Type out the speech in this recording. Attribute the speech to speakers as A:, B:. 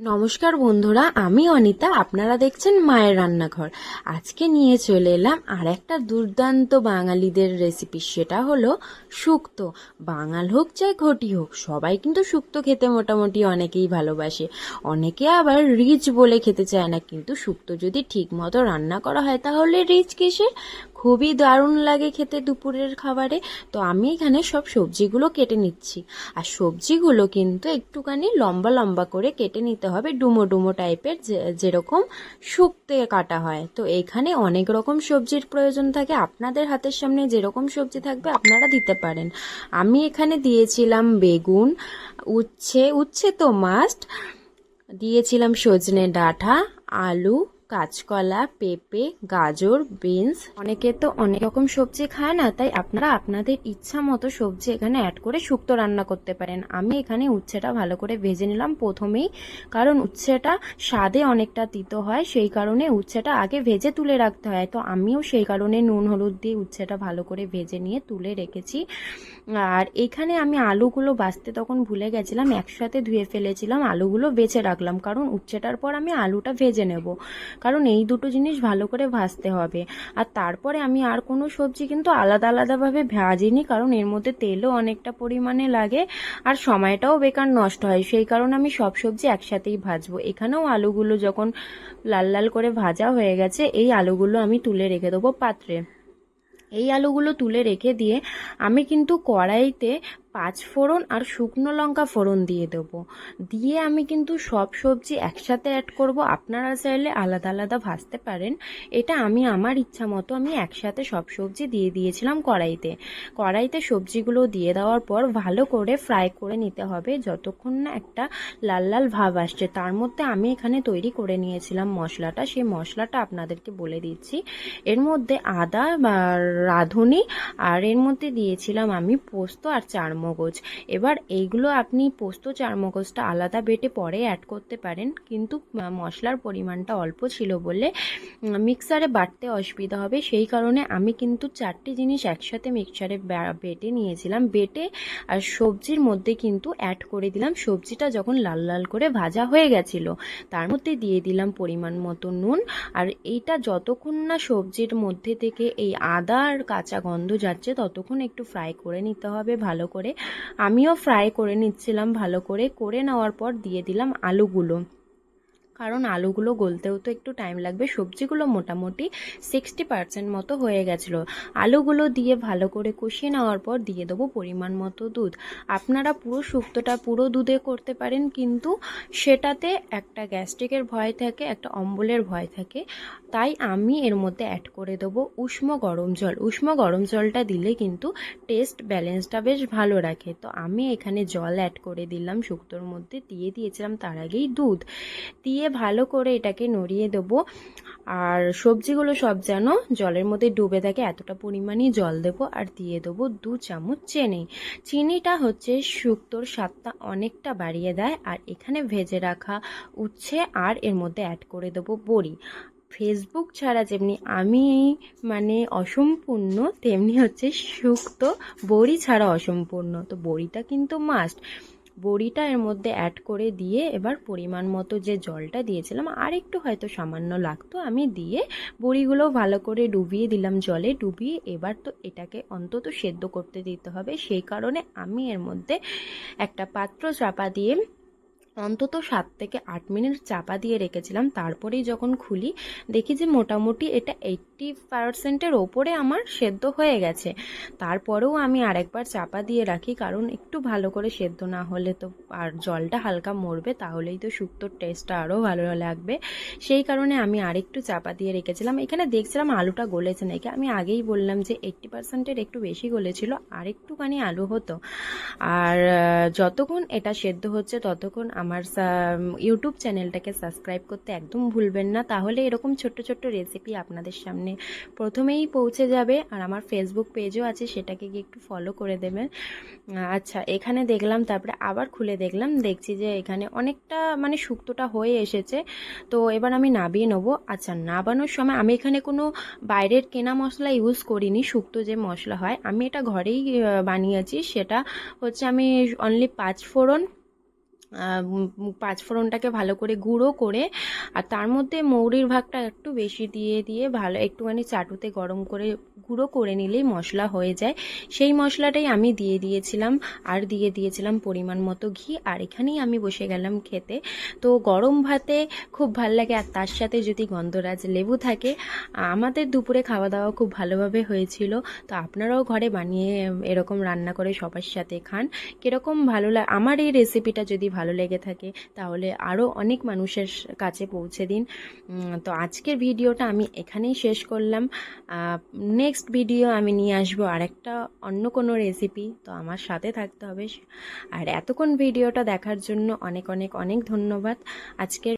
A: নমস্কার বন্ধুরা, আমি অনিতা, আপনারা দেখছেন মায়ের রান্নাঘর। আজকে নিয়ে চলে এলাম আর একটা দুর্দান্ত বাঙালিদের রেসিপি সেটা হলো শুক্তো। বাঙাল হোক চাই ঘটি হোক, সবাই কিন্তু শুক্তো খেতে মোটামুটি অনেকেই ভালোবাসে। অনেকে আবার রিচ বলে খেতে চায় না, কিন্তু শুক্তো যদি ঠিক মতো রান্না করা হয়, তাহলে রিচ কিসের? খুবই দারুণ লাগে খেতে দুপুরের খাবারে। তো আমি এখানে সব সবজিগুলো কেটে নিচ্ছি। আর সবজিগুলো কিন্তু একটুখানি লম্বা লম্বা করে কেটে নিতে হবে, ডুমো ডুমো টাইপের যেরকম শুক্তে কাটা হয়। তো এখানে অনেক রকম সবজির প্রয়োজন থাকে। আপনাদের হাতের সামনে যেরকম সবজি থাকবে আপনারা দিতে পারেন। আমি এখানে দিয়েছিলাম বেগুন, উচ্ছে উচ্ছে তো মাস্ট দিয়েছিলাম সজনে ডাঁটা, আলু কাঁচকলা, পেঁপে, গাজর, বিনস। অনেকে তো অনেক রকম সবজি খায় না, তাই আপনারা আপনাদের ইচ্ছা মতো সবজি এখানে অ্যাড করে শুক্তো রান্না করতে পারেন। আমি এখানে উচ্ছেটা ভালো করে ভেজে নিলাম প্রথমেই, কারণ উচ্ছেটা স্বাদে অনেকটা তিতো হয়, সেই কারণে উচ্ছেটা আগে ভেজে তুলে রাখতে হয়। তো আমিও সেই কারণে নুন, হলুদ দিয়ে উচ্ছেটা ভালো করে ভেজে নিয়ে তুলে রেখেছি। আর এখানে আমি আলুগুলো বাছতে তখন ভুলে গেছিলাম, একসাথে ধুয়ে ফেলেছিলাম, আলুগুলো বেছে রাখলাম, কারণ উচ্ছেটার পর আমি আলুটা ভেজে নেব। কারণ এই দুটো জিনিস ভালো করে ভাজতে হবে। আর তারপরে আমি আর কোনো সবজি কিন্তু আলাদা আলাদাভাবে ভাজিনি, কারণ এর মধ্যে তেলও অনেকটা পরিমাণে লাগে আর সময়টাও বেকার নষ্ট হয়। সেই কারণে আমি সব সবজি একসাথেই ভাজবো। এখানেও আলুগুলো যখন লাল লাল করে ভাজা হয়ে গেছে, এই আলুগুলো আমি তুলে রেখে দেবো পাত্রে। এই আলুগুলো তুলে রেখে দিয়ে আমি কিন্তু কড়াইতে পাঁচ ফোড়ন আর শুকনো লঙ্কা ফোড়ন দিয়ে দেবো। দিয়ে আমি কিন্তু সব সবজি একসাথে অ্যাড করব। আপনারা চাইলে আলাদা আলাদা ভাজতে পারেন। এটা আমি আমার ইচ্ছা মতো আমি একসাথে সব সবজি দিয়ে দিয়েছিলাম কড়াইতে। কড়াইতে সবজিগুলো দিয়ে দেওয়ার পর ভালো করে ফ্রাই করে নিতে হবে। যতক্ষণ না একটা লাল লাল ভাব আসছে, তার মধ্যে আমি এখানে তৈরি করে নিয়েছিলাম মশলাটা। সেই মশলাটা আপনাদেরকে বলে দিচ্ছি। এর মধ্যে আদা বা রাঁধুনি আর এর মধ্যে দিয়েছিলাম আমি পোস্ত আর চারমগজ। এবার এইগুলো আপনি পোস্ত চারমগজটা আলাদা বেটে পরে অ্যাড করতে পারেন, কিন্তু মশলার পরিমাণটা অল্প ছিল বলে মিক্সারে বাটতে অসুবিধা হবে। সেই কারণে আমি কিন্তু চারটি জিনিস একসাথে মিক্সারে বেটে নিয়েছিলাম। বেটে আর সবজির মধ্যে কিন্তু অ্যাড করে দিলাম। সবজিটা যখন লাল লাল করে ভাজা হয়ে গেছিল, তার মধ্যে দিয়ে দিলাম পরিমাণ মতো নুন। আর এইটা যতক্ষণ না সবজির মধ্যে থেকে এই আদা আর কাঁচা গন্ধ যাচ্ছে, ততক্ষণ একটু ফ্রাই করে নিতে হবে ভালো করে। আমিও ফ্রাই করে নিচ্ছিলাম ভালো করে। করে নেওয়ার পর দিয়ে দিলাম আলুগুলো। কারণ আলুগুলো গলতেও তো একটু টাইম লাগবে, সবজিগুলো মোটামুটি সিক্সটি পার্সেন্ট মতো হয়ে গেছিল। আলুগুলো দিয়ে ভালো করে কষিয়ে নেওয়ার পর দিয়ে দেবো পরিমাণ মতো দুধ। আপনারা পুরো শুক্তোটা পুরো দুধে করতে পারেন, কিন্তু সেটাতে একটা গ্যাস্ট্রিকের ভয় থাকে, একটা অম্বলের ভয় থাকে। তাই আমি এর মধ্যে অ্যাড করে দেবো উষ্ণ গরম জল। উষ্ণ গরম জলটা দিলে কিন্তু টেস্ট ব্যালেন্সটা বেশ ভালো রাখে। তো আমি এখানে জল অ্যাড করে দিলাম শুক্তোর মধ্যে, দিয়ে দিয়েছিলাম তার আগেই দুধ। দিয়ে ভালো করে এটাকে নড়িয়ে দেবো। আর সবজিগুলো সব যেন জলের মধ্যে ডুবে থাকে, এতটা পরিমাণই জল দেবো আর দিয়ে দেবো দু চামচ চিনি। চিনিটা হচ্ছে শুক্তোর স্বাদটা অনেকটা বাড়িয়ে দেয় আর এখানে ভেজে রাখা উচ্ছে আর এর মধ্যে অ্যাড করে দেবো বড়ি। ফেসবুক ছাড়া যেমনি আমি মানে অসম্পূর্ণ, তেমনি হচ্ছে শুক্তো বড়ি ছাড়া অসম্পূর্ণ। তো বড়িটা কিন্তু মাস্ট বড়িটা এর মধ্যে অ্যাড করে দিয়ে এবার পরিমাণ মতো যে জলটা দিয়েছিলাম আর একটু হয়তো সামান্য লাগতো, আমি দিয়ে বড়িগুলো ভালো করে ডুবিয়ে দিলাম জলে, ডুবিয়ে এবার তো এটাকে অন্তত সেদ্ধ করতে দিতে হবে। সেই কারণে আমি এর মধ্যে একটা পাত্র চাপা দিয়ে অন্তত সাত থেকে আট মিনিট চাপা দিয়ে রেখেছিলাম। তারপরেই যখন খুলি, দেখি যে মোটামুটি এটা এইট্টি পারসেন্টের ওপরে আমার সেদ্ধ হয়ে গেছে। তারপরেও আমি আরেকবার চাপা দিয়ে রাখি, কারণ একটু ভালো করে সেদ্ধ না হলে তো আর জলটা হালকা মরবে, তাহলেই তো শুক্তোর টেস্টটা আরও ভালো লাগবে। সেই কারণে আমি আরেকটু চাপা দিয়ে রেখেছিলাম। এখানে দেখছিলাম আলুটা গলেছে নাকি। আমি আগেই বললাম যে এইট্টি পার্সেন্টের একটু বেশি গলেছিল আর একটুখানি আলু হতো। আর যতক্ষণ এটা সেদ্ধ হচ্ছে, ততক্ষণ আমার ইউটিউব চ্যানেলটাকে সাবস্ক্রাইব করতে একদম ভুলবেন না। তাহলে এরকম ছোট্ট ছোট্ট রেসিপি আপনাদের সামনে প্রথমেই পৌঁছে যাবে। আর আমার ফেসবুক পেজও আছে, সেটাকে গিয়ে একটু ফলো করে দেবেন। আচ্ছা এখানে দেখলাম, তারপরে আবার খুলে দেখলাম। দেখছি যে এখানে অনেকটা মানে শুক্তোটা হয়ে এসেছে। তো এবার আমি নাবিয়ে নেব। আচ্ছা নাবানোর সময় আমি এখানে কোনো বাইরের কেনা মশলা ইউজ করিনি। শুক্তো যে মশলা হয়, আমি এটা ঘরেই বানিয়েছি। সেটা হচ্ছে আমি অনলি পাঁচ ফোড়ন পাঁচফোড়নটাকে ভালো করে গুঁড়ো করে, আর তার মধ্যে মৌরির ভাগটা একটু বেশি দিয়ে দিয়ে ভালো, একটুখানি চাটুতে গরম করে গুঁড়ো করে নিলেই মশলা হয়ে যায়। সেই মশলাটাই আমি দিয়ে দিয়েছিলাম আর দিয়ে দিয়েছিলাম পরিমাণ মতো ঘি। আর এখানেই আমি বসে গেলাম খেতে। তো গরম ভাতে খুব ভালো লাগে আর তার সাথে যদি গন্ধরাজ লেবু থাকে, আমাদের দুপুরে খাওয়া দাওয়া খুব ভালোভাবে হয়েছিল। তো আপনারাও ঘরে বানিয়ে এরকম রান্না করে সবার সাথে খান। কীরকম ভালো লাগে আমার এই রেসিপিটা যদি ভালো লেগে থাকে, তাহলে আরও অনেক মানুষের কাছে পৌঁছে দিন। তো আজকের ভিডিওটা আমি এখানেই শেষ করলাম। নেক্সট ভিডিও আমি নিয়ে আসব আরেকটা অন্য কোনো রেসিপি তো আমার সাথে থাকতে হবে। আর এতক্ষণ ভিডিওটা দেখার জন্য অনেক অনেক অনেক ধন্যবাদ। আজকের